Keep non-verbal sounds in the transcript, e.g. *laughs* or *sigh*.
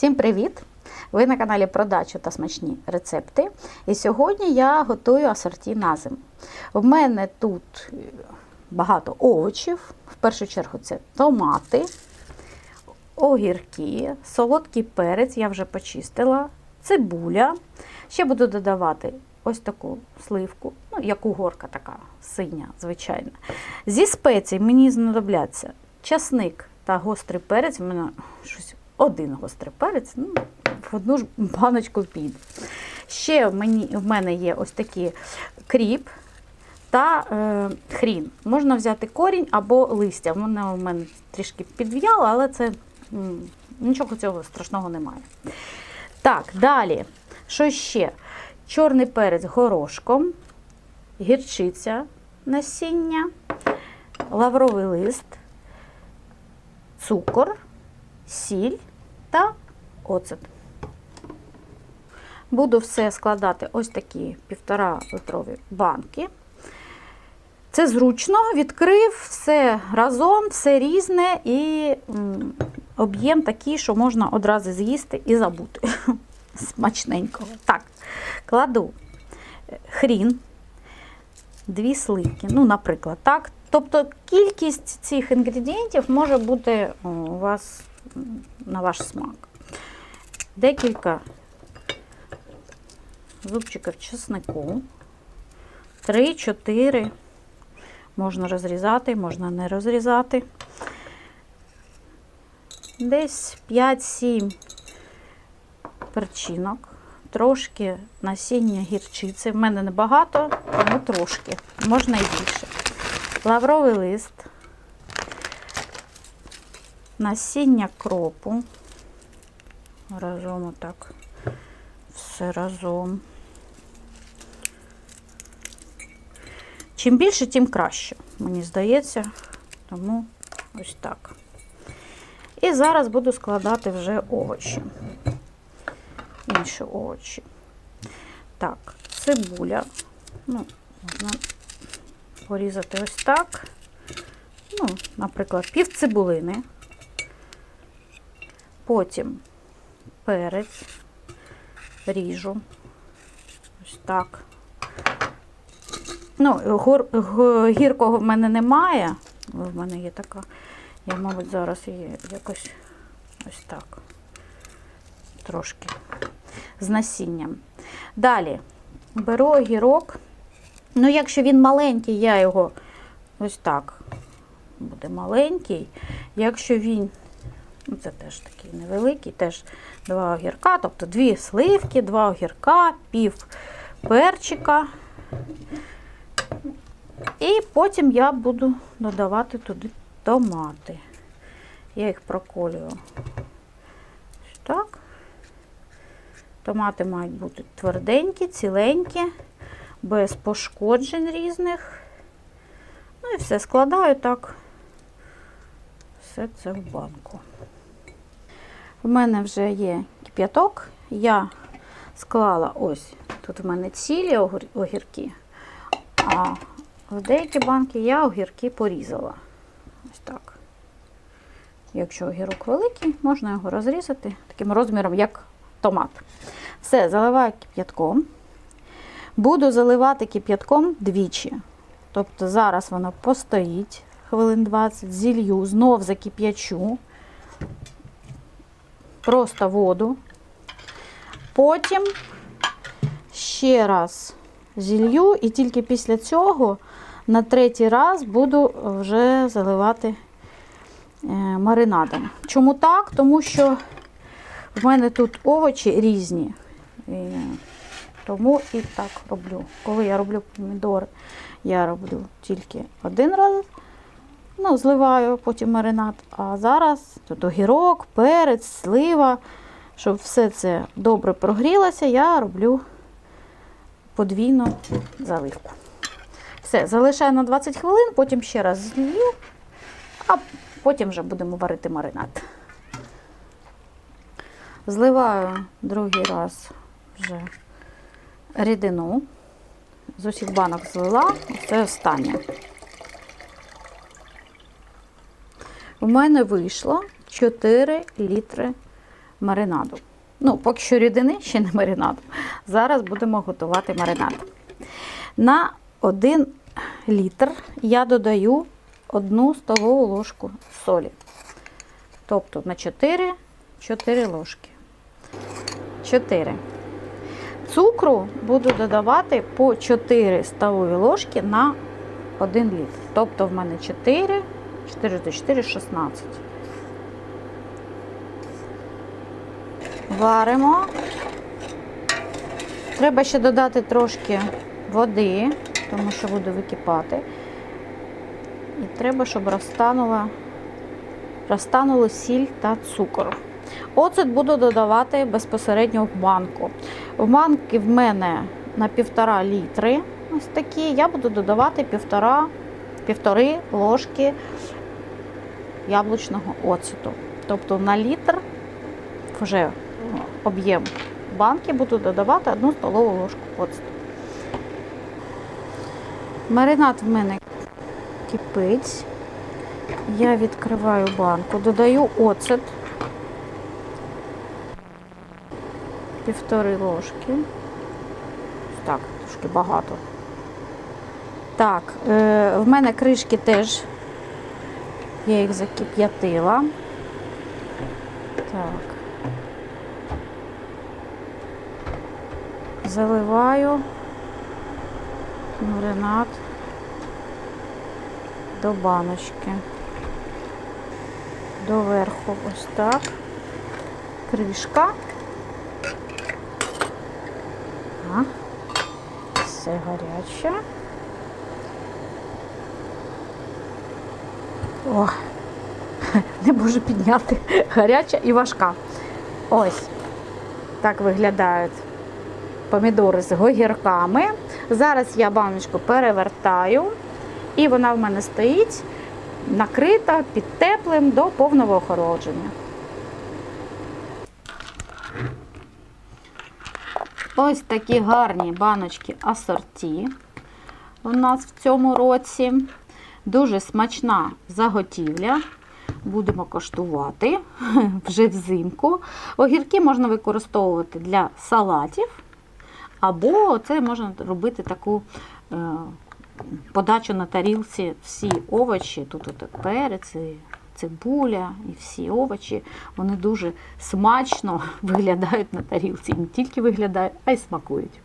Всім привіт! Ви на каналі Продачу та смачні рецепти. І сьогодні я готую асорті на зиму. В мене тут е, багато овочів. В першу чергу це томати, огірки, солодкий перець, я вже почистила, цибуля. Ще буду додавати ось таку сливку, ну, як угорка така синя, звичайна. Зі спецій мені знадобляться часник та гострий перець. У мене щось один гострий перець, ну, в одну ж баночку піде. Ще в, мені, в мене є ось такі кріп та е, хрін. Можна взяти корінь або листя. Воно у мене трішки підв'яло, але це нічого цього страшного немає. Так, далі. Що ще? Чорний перець горошком, гірчиця насіння, лавровий лист, цукор, сіль та оцет. Буду все складати ось такі півтора литрові банки. Це зручно, відкрив все разом, все різне і об'єм такий, що можна одразу з'їсти і забути. *laughs* Смачненького. Так, кладу хрін, дві сливки, ну, наприклад, так. Тобто кількість цих інгредієнтів може бути у вас на ваш смак. Декілька зубчиків чеснику, 3-4. Можна розрізати, можна не розрізати. Десь 5-7 перчинок, трошки насіння гірчиці. В мене небагато, тому трошки, можна і більше. Лавровий лист, насіння кропу. Разом отак. Все разом. Чим більше, тим краще, мені здається. Тому ось так. І зараз буду складати вже овочі. Інші овочі. Так, цибуля. Ну, можна порізати ось так. Ну, наприклад, пів цибулини. Потім перець ріжу. Ось так. Ну, гор, гіркого в мене немає. В мене є така. Я, мабуть, зараз її якось ось так. Трошки з насінням. Далі беру огірок. Ну, якщо він маленький, я його ось так буде маленький. Якщо він, це теж такий невеликий, теж два огірка, тобто дві сливки, два огірка, пів перчика. І потім я буду додавати туди томати. Я їх проколюю. Так. Томати мають бути тверденькі, ціленькі, без пошкоджень різних. Ну і все складаю так. Все це в банку. У мене вже є кип'яток. Я склала ось, тут в мене цілі огірки, а в деякі банки я огірки порізала. Ось так. Якщо огірок великий, можна його розрізати таким розміром, як томат. Все, заливаю кип'ятком. Буду заливати кип'ятком двічі. Тобто зараз воно постоїть хвилин 20, зілью, знов закип'ячу. Просто воду. Потім ще раз зілью, і тільки після цього на третій раз буду вже заливати е, маринадом. Чому так? Тому що в мене тут овочі різні. Тому і так роблю. Коли я роблю помідори, я роблю тільки один раз, ну, зливаю потім маринад. А зараз тут огірок, перець, слива. Щоб все це добре прогрілося, я роблю подвійну заливку. Все, залишаю на 20 хвилин, потім ще раз злію, а потім вже будемо варити маринад. Зливаю другий раз вже рідину. З усіх банок злила, це останнє. У мене вийшло 4 літри маринаду. Ну, поки що рідини, ще не маринаду. Зараз будемо готувати маринад. На 1 літр я додаю 1 столову ложку солі. Тобто на 4, 4 ложки. 4. Цукру буду додавати по 4 столові ложки на 1 літр. Тобто в мене 4, 4 до 4, 16. Варимо. Треба ще додати трошки води, тому що буде википати. І треба, щоб розтанула, розтанули сіль та цукор. Оцет буду додавати безпосередньо в банку. В банки в мене на півтора літри ось такі. Я буду додавати півтора, півтори ложки яблучного оцету. Тобто на літр вже об'єм банки буду додавати одну столову ложку оцту. Маринад в мене кипить. Я відкриваю банку, додаю оцет. Півтори ложки. Так, трошки багато. Так, е, в мене кришки теж. Я їх закип'ятила. Так. Заливаю маринад до баночки. Доверху ось так. Кришка. Все гаряче. О, *laughs* не можу підняти. Гаряча і важка. Ось. Так виглядають помідори з огірками. Зараз я баночку перевертаю, і вона в мене стоїть накрита під теплим до повного охолодження. Ось такі гарні баночки асорті у нас в цьому році. Дуже смачна заготівля. Будемо коштувати *laughs* вже взимку. Огірки можна використовувати для салатів, або це можна робити таку е, подачу на тарілці всі овочі. Тут от перець, цибуля і всі овочі. Вони дуже смачно *laughs* виглядають на тарілці. І не тільки виглядають, а й смакують.